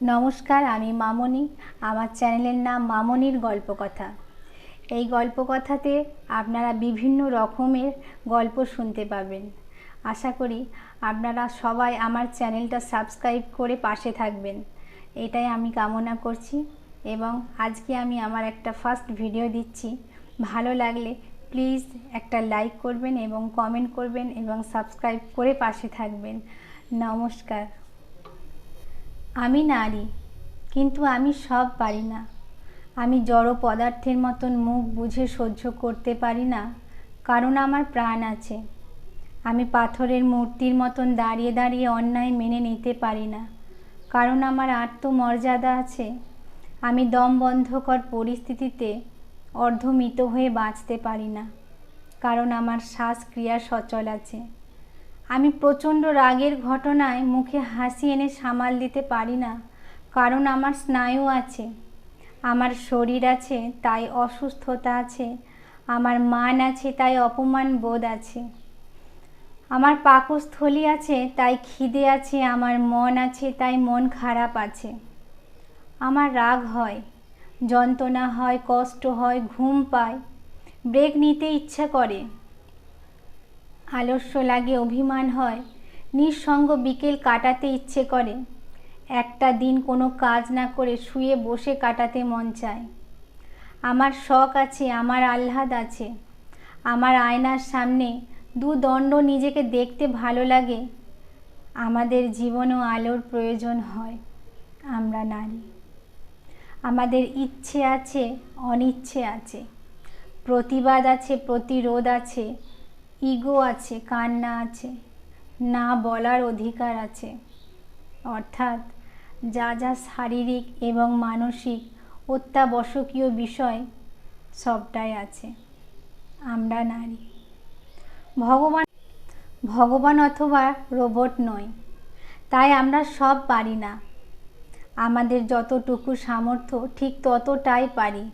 নমস্কার, আমি মামনি। আমার চ্যানেলের নাম মামনির গল্পকথা। এই গল্পকথাতে আপনারা বিভিন্ন রকমের গল্প শুনতে পাবেন আশা করি আপনারা সবাই আমার চ্যানেলটা সাবস্ক্রাইব করে পাশে থাকবেন। এটাই আমি কামনা করছি এবং আজকে আমি আমার একটা ফার্স্ট ভিডিও দিচ্ছি। ভালো লাগলে প্লিজ একটা লাইক করবেন এবং কমেন্ট করবেন এবং সাবস্ক্রাইব করে পাশে থাকবেন। নমস্কার। আমি নারী, কিন্তু আমি সব পারি না। আমি জড় পদার্থের মতন মুখ বুঝে সহ্য করতে পারি না, কারণ আমার প্রাণ আছে। আমি পাথরের মূর্তির মতন দাঁড়িয়ে দাঁড়িয়ে অন্যায় মেনে নিতে পারি না, কারণ আমার আত্মমর্যাদা আছে। আমি দম বন্ধকর পরিস্থিতিতে অর্ধমিত হয়ে বাঁচতে পারি না, কারণ আমার শ্বাসক্রিয়া সচল আছে। আমি প্রচণ্ড রাগের ঘটনায় মুখে হাসি এনে সামাল দিতে পারি না, কারণ আমার স্নায়ু আছে, আমার শরীর আছে, তাই অসুস্থতা আছে, আমার মান আছে, তাই অপমান বোধ আছে। আমার পাকস্থলী আছে, তাই খিদে আছে, আমার মন আছে, তাই মন খারাপ আছে। আমার রাগ হয়, যন্ত্রণা হয়, কষ্ট হয়, ঘুম পায়, ব্রেক নিতে ইচ্ছা করে। আলস্য লাগে, অভিমান হয়। নিঃসঙ্গ বিকেল কাটাতে ইচ্ছে করে। একটা দিন কোনো কাজ না করে শুয়ে বসে কাটাতে মন চায়। আমার শখ আছে, আমার আহ্লাদ আছে। আমার আয়নার সামনে দু দণ্ড নিজেকে দেখতে ভালো লাগে। আমাদের জীবনও আলোর প্রয়োজন হয়, আমরা নারী। আমাদের ইচ্ছে আছে, অনিচ্ছে আছে। প্রতিবাদ আছে, প্রতিরোধ আছে। ইগো আছে, কান্না আছে, না বলার অধিকার আছে। অর্থাৎ যা যা শারীরিক এবং মানসিক অত্যাবশ্যকীয় বিষয় সবটাই আছে। আমরা নারী। ভগবান ভগবান অথবা রোবট নয় তাই আমরা সব পারি না। আমাদের যতটুকু সামর্থ্য, ঠিক ততটাই পারি।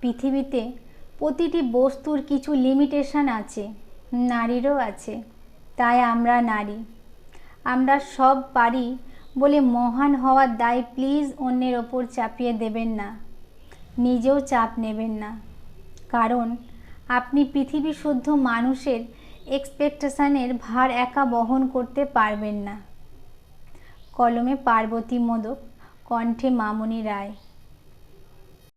পৃথিবীতে প্রতিটি বস্তুর কিছু লিমিটেশন আছে। নারীরও আছে, তাই আমরা নারী। আমরা সব পারি বলে মহান হওয়ার দায় প্লিজ অন্যের ওপর চাপিয়ে দেবেন না, নিজেও চাপ নেবেন না। কারণ আপনি পৃথিবী শুদ্ধ মানুষের এক্সপেকটেশনের ভার একা বহন করতে পারবেন না। কলমে পার্বতী মোদক কণ্ঠে মামনি রায়।